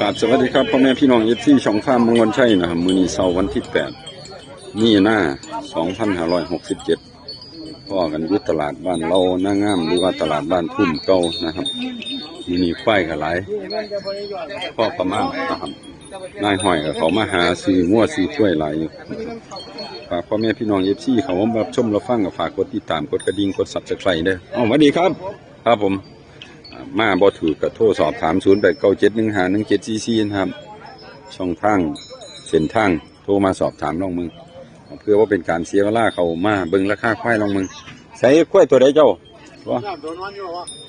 ครับสวัสดีครับพ่อแม่พี่น้องเอฟซีช่องข้ามมงคลชัยนะครับมือนี้เสาร์วันที่แปดนี่หน้าสองพันห้าร้อยหกสิบเจ็ดพ่อกันยุตลาดบ้านเราหน้างามหรือว่าตลาดบ้านทุ่มเก่านะครับมือนี้ควายกันหลพ่อประมาณนะครับนายหอยกับเขามาหาซื้องัวซื้อถ้วยหลอยู่ฝากพ่อแม่พี่น้องเอฟซีเขามารับชมรับฟังกับฝากกดติดตามกดกระดิ่งกดสับสไครต์เด้ออ๋อสวัสดีครับ ครับผม มาบ่ถือก็โทรสอบถาม0 8 9 7 1 5 1 7 4 4นะครับ ช่องทางเส้นทางโทรมาสอบถามน้องมึง เพื่อว่าเป็นการเสียเวลาเขามาเบิ่งราคาควายน้องมึง ใส่ควายตัวใดเจ้าว่า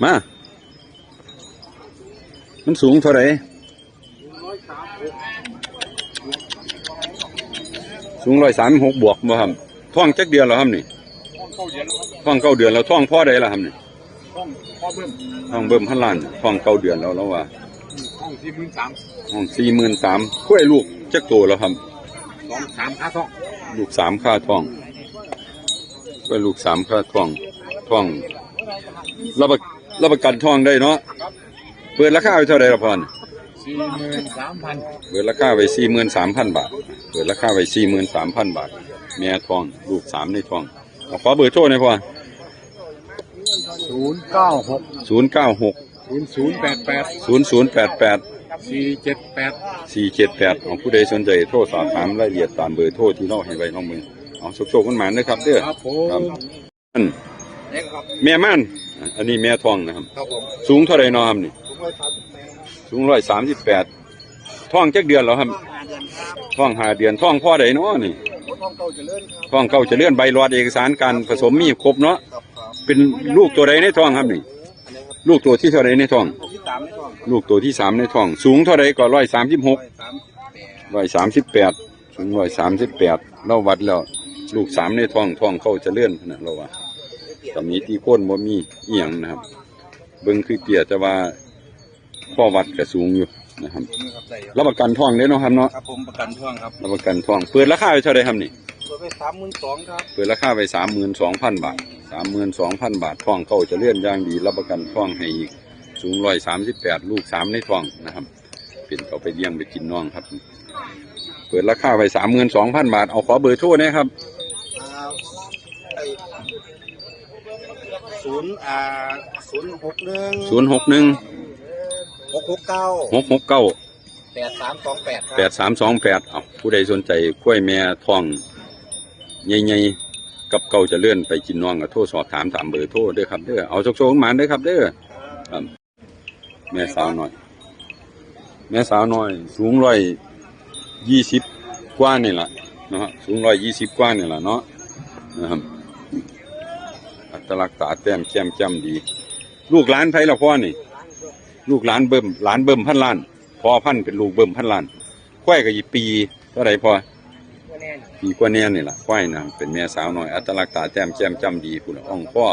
มา มันสูงเท่าไหร่สูงร้อยสามหกบวกบ่ครับท่องจักเดือนแล้วครับนี่ท่องเก้าเดือนแล้วท่องพ่อใดแล้วครับนี่ ห้องพ่อเบิ้มห้องเบิ่มพันล้านห้องเก้าเดือนแล้วแล้วว่า ห้องที่พื้นสามห้องสี่หมื่นสามกล้วยลูกจักโตแล้วครับ สองสามค่าท่องลูกสามค่าท้องกล้วยลูกสามค่าท้องท้องรับประรับประกันท้องได้เนาะเปิดราคาไว้เท่าไหร่ละพอนสี่หมื่นสามพันเปิดราคาไว้สี่หมื่นสามพันบาท เปิดราคาไว้สี่หมื่นสามพันบาท แม่ท้อง ลูกสามในท้องเอาขอเบอร์โทรหน่อยพ่อ ศูนย์เก้าหกศูนย์เก้าหกศูนย์ศูนย์แปดแปดศูนย์ศูนย์แปดแปดสี่เจ็ดแปดสี่เจ็ดแปดของผู้ใดสนใจโทรสอบถามรายละเอียดตามเบอร์โทรที่เราให้ไว้น้องมือเอาสุกๆกันหมานนะครับเด้อครับผครับมอันเล็กครับแม่ม่านอะอันนี้แม่ทองนะครับครับผมสูงเท่าไรเนาะครับนี่ผมไว้สามสิบแปดสูงร้อยสามสิบแปดท้องจักเดือนแล้วครับท้องหาเดือนท้องพ่อใดเนาะนี่ห้องเก่าเจริญครับท้องเก่าจะเลื่อนใบรอดเอกสารการผสมมีครบเนาะครับครับ เป็นลูกตัวใดในท้องครับนี่อันนี้ครับลูกตัวที่เท่าไรในท้องห้อง ที่สามในห้องลูกตัวที่สามในท้อง สูงเท่าไรก็ร้อยสามสิบหกร้อยสามสิบแปดร้อยสามสิบแปดสูงร้อยสามสิบแปดเราวัดแล้ว ลูกสามในท้องท้องเข้าจะเลื่อนนะเราว่าตำนี้ที่โค่นบ่มีเอียงนะครับ เบิ้งคือเกียจะว่าพ่อวัดก็สูงอยู่นะครับผมครับใส่รับประกันท้องเด้เนาะครับเนาะ ครับผมประกันท่องครับ รับประกันท้อง เปิดราคาไว้เท่าไรครับนี่ ตัวไปสามหมื่นสองครับเปิดราคาไปสามหมื่นสองพันบาทสามหมื่นสองพันบาทท้องเข้าจะเลื่อนอย่างดีรับประกันท้องให้อีกสูงร้อยสามสิบแปดลูกสามในท้องนะครับเป็นเอาไปเลี้ยงไปกินน้องครับ เปิดราคาไปสามหมื่นสองพันบาทเอาขอเบอร์โทรนะครับอ่าไอ้ศูนย์อ่าศูนย์หกหนึ่งศูนย์หกหนึ่งหกหกเก้าหกหกเก้าแปดสามสองแปดคแปรัดสามสองแปดเอาผู้ใดสนใจกล้วยแม่ท้อง ใหญ่ๆกับเก่าจะเลื่อนไปกินน้องก็โทรสอบถามตามเบอร์โทรด้อครับเด้อเอาโชคๆหมานเด้อครับเด้อครับแม่สาวน้อย แม่สาวน้อย สูงร้อยยี่สิบกว่านี่แหละเนาะสูงร้อยยี่สิบกว่านี่แหละเนาะนะครับอัตลักษณ์ตาแต้มแจ่มแจ่มดี ลูกหลานไผละพ่อนี่ ลูกหลานเบิ่มหลานเบิ่มพันล้านพอพันเป็นลูกเบิ่มพันล้านควายก็อีปีเท่าไรพอ ปีกว่าแน่นี่แหละควายนะเป็นแม่สาวน้อย อัตลักษณ์ตาแต้มแจ่มจำดีพุ่นน่ะอ่องพ่อ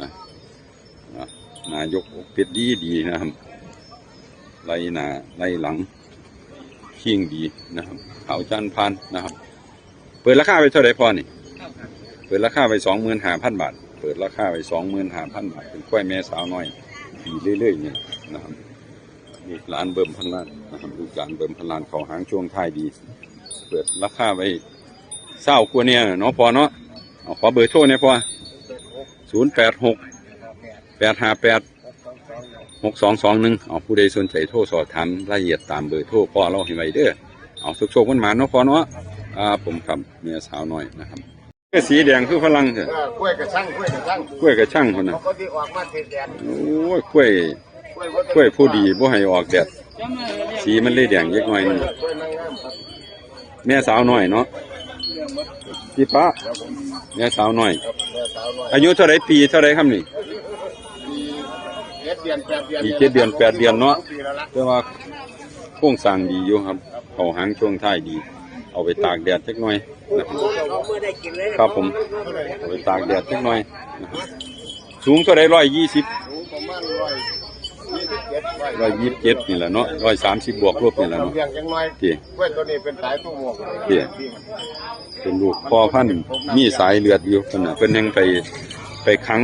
อะอะนายกอกเป็ดดีดีนะครับไล่หน้าไล่หลังเคียงดีนะครับเขาจันพันนะครับ เปิดราคาไปเท่าไรพอนี่เปิดราคาไปสองหมื่นห้าพันบาท เปิดราคาไปสองหมื่นห้าพันบาทเป็นควายแม่สาวน้อยปีเรื่อยๆเนี่ยนะครับลูกหลานเบิ่มพันล้านนะครับลูกหลานเบิ่มพันล้านเขาหางช่วงท้ายดี เปิดราคาไว้เศร้ากว่าเนี่ยเนาะพอเนาะเอาขอเบอร์โทรเนี่ยพอศูนย์แปดหกแปดห้าแปดหกสองสองหนึ่งเอาผู้ใดสนใจโทรสอบถามรายละเอียดตามเบอร์โทรพ่อเราให้ไว้เด้อเอาสุกโชคมันหมาเนาะพอเนาะอ่าผมครับเมียสาวน้อยนะครับเสื้อสีแดงคือพลังเถอะเออกล้วยกระช่างกล้วยกระช่างกล้วยกระช่างคนน่ะเขาก็ที่ออกมาติดแดนโอ้ยกล้วยกล้วยวัดกล้วยผู้ดีบ่ให้ออกแดดสีมันเลยแดงเล็กน้อยหนึงกล้วยนางงามครับ แม่สาวน้อยเนาะพี่ป้าแม่สาวน้อยครับแม่สาวน้อย อายุเท่าไรปีเท่าไรครับนี่ปีเจ็ดเดือนแปดเดือนปีเจ็ดเดือนแปดเดือนเนาะปีแล้วละแต่ว่าโครงสร้างดีอยู่ครับเขาหางช่วงท้ายดี เอาไปตากแดดเล็กน้อยนะครับครับผมเอาไปตากแดดเล็กน้อยนะครับสูงเท่าไรร้อยยี่สิบ ร้อยร้อยยี่สิบเจ็ดนี่แหละเนาะร้อยสามสิบบวกลบนี่แหละเนาะ เลี้ยงยังน้อยที่กล้วยตัวนี้เป็นสายตู้หมวกเที่ยเป็นลูกพ่อพันธุ์มีสายเลือดอยู่ขนาดเป็นยังไปไปขัง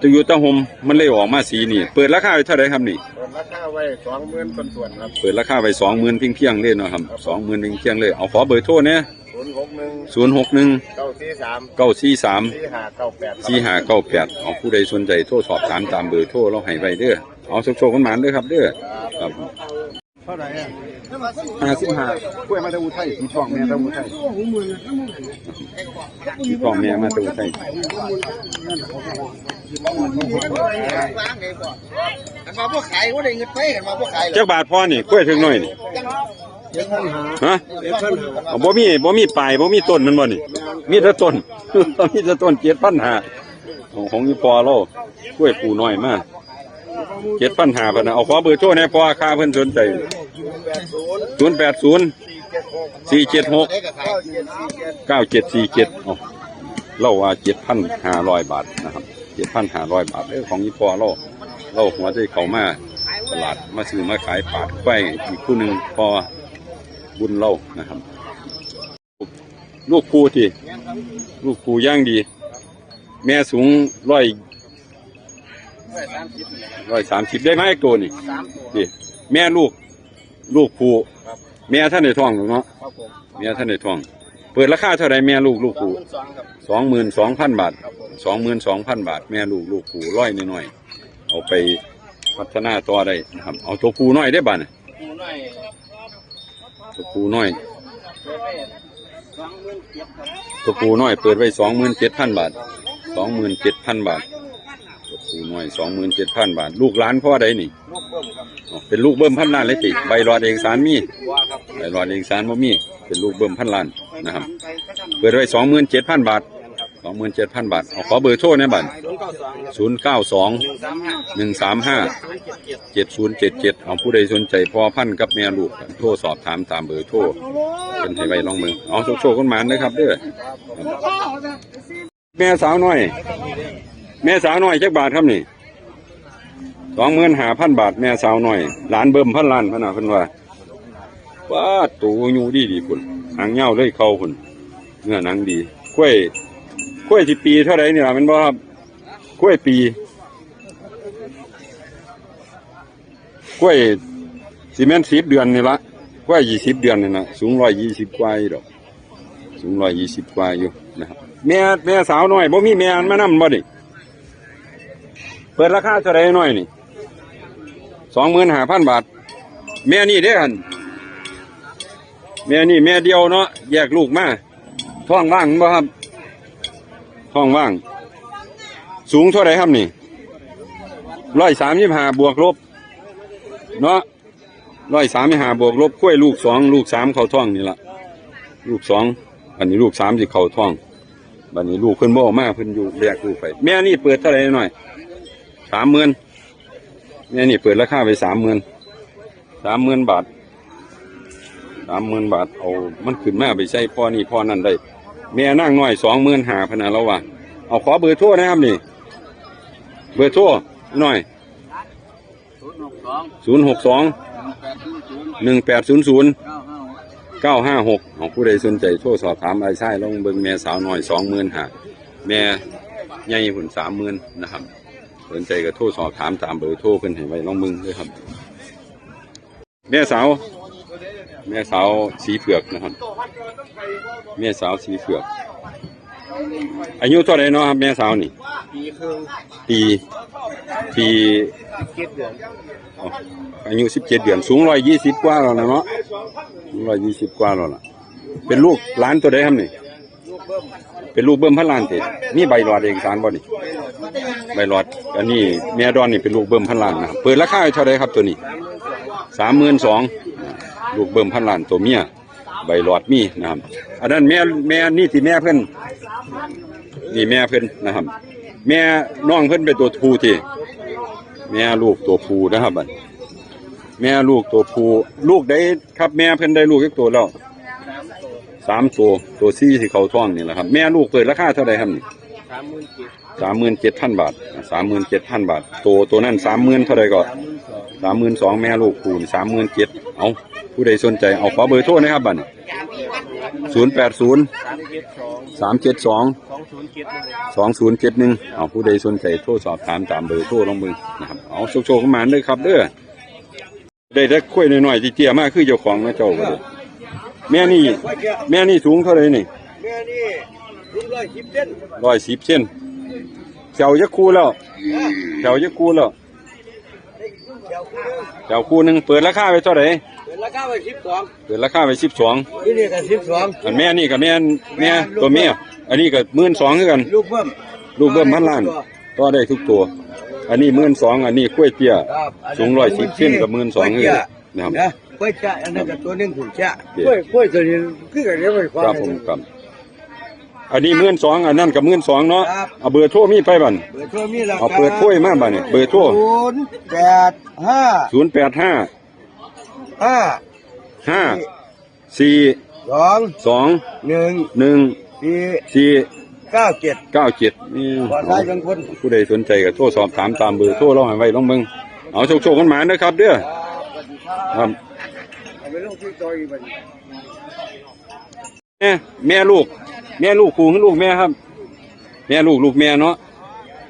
ตะยุตะหมมันเลยออกมาสีนี่ เปิดราคาไว้เท่าไหรครับนี่ เปิดราคาไว้สองหมื่นต้นส่วนครับเปิดราคาไปสองหมื่นเพียงเพียงๆเลยเนาะครับสองหมื่นเพียงเพียงๆเลยเอาขอเบอร์โทรเนี่ยศูนย์หกหนึ่งศูนย์หกหนึ่งเก้าสี่สามเก้าสี่สาม สี่ห้าเก้าแปด สี่ห้าเก้าแปดเอาผู้ใดสนใจโทรสอบถามตามเบอร์โทรเราให้ไว้เด้อ เอาโชคๆกันหมานเด้อครับเด้อครับเท่าไหร่อะห้าสิบห้ากล้วยมาตะอูไทยมีทองแม่ตะอูไทยที่พ่อแม่มาตัวไทยมาพวกขายว่าได้เงินไปกันมาพวกขายเจ้าบาทพ่อนี่กล้วยถึงหน่อยนี่เจ็ดพันหาฮะเจ็ดพันหาเอาบ่มีบ่มีปลายบ่มีต้นมันบ่นี่ มีแต่ต้นมีแต่ต้นเจ็ดพันหาของของอีปอเรากล้วยปูน้อยมาก เจ็ดพันหาพันะเอาขอเบอร์โทรแหน่พอค่าเพิ่อนสนใจศูนย์แปดศูนย์สี่เจ็ดหกเก้าเจ็ดสี่เจ็ดเก้าเจ็ดสี่าว่าเจ็ดพันห้าร้อยบาทนะครับเจ็ดพันห้าร้อยบาทเออของอีปอเราเราหัวใจเขามาตลาดมาซื้อมาขายปาดไฟอีกคู่หนึ่งพอบุญเรานะครับ ลูกครูที่ลูกครูย่างดี แม่สูงร้อย ร้อยสามสิบได้ไหมไอ้ตัวนี่สามตัวนี่แม่ลูก ลูกครูแม่ท่านในท้องหรือเนาะครับผมแม่ท่านในท้อง เปิดราคาเท่าไรแม่ลูกลูกครูสองครับสองหมื่นสองพันบาทครับผมสองหมื่นสองพันบาท แม่ลูกลูกครูร้อยน้อยๆเอาไปพัฒนาต่อได้นะครับ เอาตัวครูน้อยได้บ้านะคูน้อยตัวครูน้อยเปิดไปสองหมื่นเจ็ดครับตัวครูน้อยเปิดไว้สองหมื่นเจ็ดพันบาทสองหมื่นเจ็ดพันบาท ตัวครูน้อยสองหมื่นเจ็ดพันบาท ลูกหลานพ่อใดนี่ลูกเบิ้มครับอ๋อเป็นลูกเบิ้มพันล้านเลยติใบรอดเอกสารมีว่าครับใบรอดเอกสารบ่มี เป็นลูกเบิ้มพันล้านนะครับเปิดไว้สองหมื่นเจ็ดพันบาทสองหมื่นเจ็ดพันบาทเอาขอเบอร์โทรหนะบัตรศูนย์เก้าสองศูนย์เก้าสองหนึ่งสามห้าหนึ่งสามห้าศูนย์เจ็ดเจ็ดเจ็ดศูนย์เจ็ดเจ็ดเอาผู้ใดสนใจพอพันกับแม่ลูกโทรสอบถามตามเบอร์โทรเป็นให้ไว้ลองมือเอาโชคโชคกันหมานนะครับเด้อแม่สาวน้อย แม่สาวน้อยจักบาทครับนี่สองหมื่นหาพันบาทแม่สาวน้อยหลานเบิ่มพันล้านพะนะเพิ่นว่าว้าตูอยู่ดีดีคุณหางเงาเลยเข้าคุณเนื้อหนังดีกล้วยกล้วยสิปีเท่าไรนี่ยมันบ่ครับกล้วยปีกล้วยซีเมนต์สิบเดือนนี่ละกล้วยยี่สิบเดือนนี่นะสูงร้อยยี่สิบกว่าอยู่ดอกสูงร้อยยี่สิบกว่าอยู่นะครับแม่แม่สาวน้อยบ่มีแม่อันมานำบ่ดิ เปิดราคาเท่าไรน้อยนี่สองหมื่นห้าพันบาท แม่นี่เด้หันแม่นี่แม่เดียวเนาะแยกลูกมาท้องว่างบ่ครับท้องว่าง สูงเท่าไรครับนี่ร้อยสามสิบห้าบวกลบ เนาะร้อยสามสิบห้าบวกลบคุ้วยลูกสองลูกสามเข้าท้องนี่ละลูกสองอันนี้ลูกสามสิเข้าท้องบัดนี้ลูกเพิ่นบ่ออกมาเพิ่นอยู่แยกลูกไป แม่นี่เปิดเท่าไรหน่อย สามหมื่นแม่ยนี่เปิดราคาไปสามหมื่นสามหมื่นบาทสามหมื่นบาทเอามันขึ้นมาไปใช้พ่อนี่พ่อนั่นได้แม่นั่งน้อยสองหมื่นหาพนนะแล้วว่ะเอาขอเบอร์โทรนะครับนี่ เบอร์โทรหน่อยศูนย์หกสองศูนย์หกสองหนึ่งแปดศูนย์ศูนย์เก้าห้าหกของผู้ใดสนใจโทรสอบถามไอ้ใช่ลงเบิ่งแม่สาวหน้อยสองหมื่นหาแม่ใหญ่หุ่นสามหมื่นนะครับ สนใจก็โทรสอบถามตามเบอร์โทรเพิ่นให้ไว้ลองมึงด้วยครับ แม่สาวแม่สาวสีเผือกนะครับ แม่สาวสีเผือก อายุเท่าไหรเนาะครับแม่สาวนี่ ปีครึ่งปีปีเจ็ดเดือนอายุสิบเจ็ดเดือนสูงร้อยยี่สิบกว่าแล้วนะเนาะร้อยยี่สิบกว่าแล้วล่ะ เป็นลูกหลานตัวใดครับนี่ เป็นลูกเบิ้มพันล้านเต็นี่ใบหลอดเอกสารบ่นี่ใบหลอดอันนี้แม่ดอนนี่เป็นลูกเบิ้มพันล้านนะครับเปิดราคาเท่าไรครับตัวนี้สามหมื่นสองลูกเบิ้มพันล้านตัวเมียใบหลอดมีนะครับอันนั้นแม่แม่นี่ที่แม่เพิ่นนี่แม่เพิ่นนะครับ แม่น้องเพิ่นเป็นตัวผู้ที่แม่ลูกตัวผู้นะครับบัดแม่ลูกตัวผู้ลูกได้ครับแม่เพิ่นได้ลูกอีกตัวแล้ว สามตัวตัวซี่ที่เขาท้องนี่แหละครับ แม่ลูกเปิดราคาเท่าไหร่ครับนี่สามหมื่นเจ็ดสามหมื่นเจ็ดพันบาทสามหมื่นเจ็ดพันบาท ตัวตัวนั้นสามหมื่นเท่าไหร่ก่องสามหมื่นสองแม่ลูกคูณสามหมื่นเจ็ดเอาผู้ใดสนใจเอาขอเบอร์โทรนะครับบัตรศูนย์แปดศูนย์สามเจ็ดสองสองศูนย์เจ็ดหนึ่งเอาผู้ใดสนใจโทรสอบถามตามเบอร์โทรลงมือนะครับเอาโชคโชคกันมาเลยครับเด้อได้แต่กล้วยน้อยๆที่เตี้ยมากคือเจ้าของนะเจ้าก็ แม่นี่ แม่นี่สูงเท่าไหร่นี่แม่นี่ลุงร้อยสิบเส้นร้อยสิบเส้นเจ้าจะคู่แล้วเจ้าจะคู่แล้วเดี๋ยวคุณเจ้าคู่หนึ่งเปิดราคาไปเท่าไหร่เปิดราคาไว้สิบสองเปิดราคาไปสิบสองนี่นี่ก็สิบสองอันแม่นี่กับแม่นแม่ตัวเมียอันนี้ก็หมื่นสองคือกันลูกเพิ่มลูกเบิ้มพันล้านก็ได้ทุกตัว อันนี้หมื่นสองอันนี้กล้วยเตี้ยครับสูงร้อยสิบเส้นกับหมื่นสองเลยนะครับนะ กล้วยจ้าอันนั้นก็ตัวหนึงถูกจ้าโอเคกล้วยกล้วยตัวนี้คือกันเรียกว่าควาครับผมครับ อันนี้หมื่นสองอันนั้นกับหมื่นสองเนาะเอาเบอร์โทรมีไปบันเบอร์โทรมีราคาเอาเปิดถ้วยมาบัดนี่ยเบอร์โทรศูนย์แปดห้าศูนย์แปดห้าห้าห้าสี่สองสองหนึ่งหนึ่งสี่สี่เก้าเจ็ดเก้าเจ็ดนี่ขอท้บางคนผู้ใดสนใจก็โทรสอบถามตามเบอร์โทรเราให้ไว้ลองเบิ่งเอาโชคโชคกันหมาเด้อครับเด้อครับ ไปลงที่จอยอีกบัดนี้แม่แม่ลูก แม่ลูกครูคือลูกแม่ครับ แม่ลูกลูกแม่เนาะ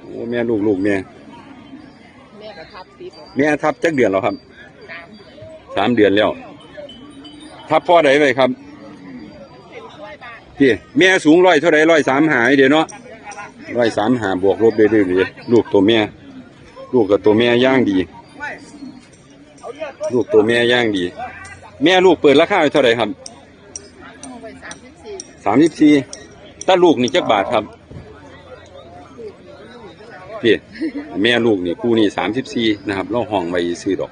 โอ้แม่ลูกลูกแม่แม่ก็ทับติดแม่ทับจักเดือนแล้วครับสามเดือนแล้วทับพ่อใดไปครับพี่แม่สูงร้อยเท่าไรร้อยสามหายเดี๋ยวเนาะร้อยสามหาบวกลบเรื่อยๆลูกตัวแม่ลูกกับตัวแม่ย่างดี ลูกตัวแม่ย่างดี แม่ลูกเปิดราคาไว้เท่าไรครับเอาไปสามสิบสี่สามสิบสี่ถ้าลูกนี่จักบาทครับพี่แม่ลูกนี่คู่นี่สามสิบสี่นะครับเราห้องไว้ซื้อดอก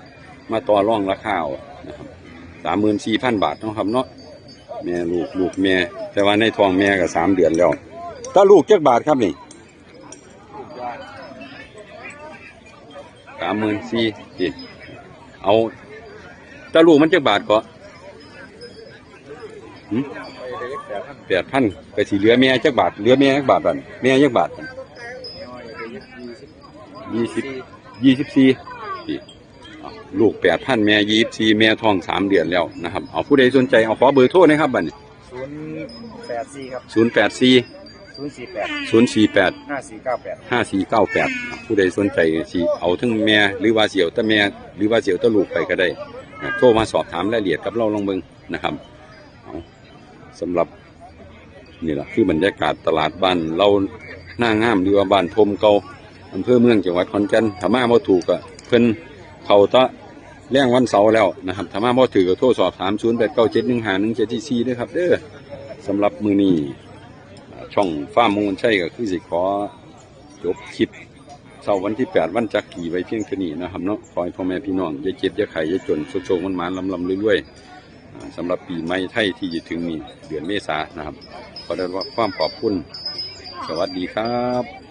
มาต่อร่องราคาเอานะครับสามหมื่นสี่พันบาทเนาะครับเนาะแม่ลูกลูกแม่ แต่ว่าในท้องแม่ก็สามเดือนแล้วถ้าลูกจักบาทครับนี่สามหมื่นสี่พี่เอา ถ้าลูกมันจักบาทก็หืมแปดพันก็สิเหลือแม่จักบาทเหลือแม่จักบาทบันแม่จักบาทบัดยี่สิบยี่สิบสี่ปีเอาลูกแปดพันแม่ยี่สิบสี่แม่ท้องสามเดือนแล้วนะครับ เอาผู้ใดสนใจเอาขอเบอร์โทรนะครับบัดนี้ศูนย์แปดสี่ครับศูนย์แปดสี่ศูนย์สี่แปดศูนย์สี่แปดห้าสี่เก้าแปดห้าสี่เก้าแปดผู้ใดสนใจสิเอาทั้งแม่หรือว่าเสี่ยวแตะแม่หรือว่าเสี่ยวแตะลูกไปก็ได้นะ โทรมาสอบถามรายละเอียดกับเราลองเบิงนะครับเอาสำหรับนี่แหละคือบรรยากาศตลาดบ้านเราหน้างามหรือว่าบ้านทมเก่าอำเภอเมืองจังหวัดขอนแก่นถ้ามาบ่ถูกก็เพิ่นเขาตะแรงวันเสาร์แล้วนะครับถ้ามาบ่ถือก็โทรสอบถาม0 8 9 7 1 5 1 7 4 4ด้วยครับเด้อสำหรับมือนี้ช่องฟ้ามมูลใช่ก็คือสิขอจบคลิป เสาร์วันที่ 8 วันจักรีไว้เพียงเท่านี้นะครับเนาะขอให้พ่อแม่พี่น้องอย่าเจ็บอย่าไข้อย่าจนโชคๆมันๆลำเรื่อยๆสำหรับปีใหม่ไทยที่จะถึงนี้เดือนเมษานนะครับขอได้รับความขอบคุณ สวัสดีครับ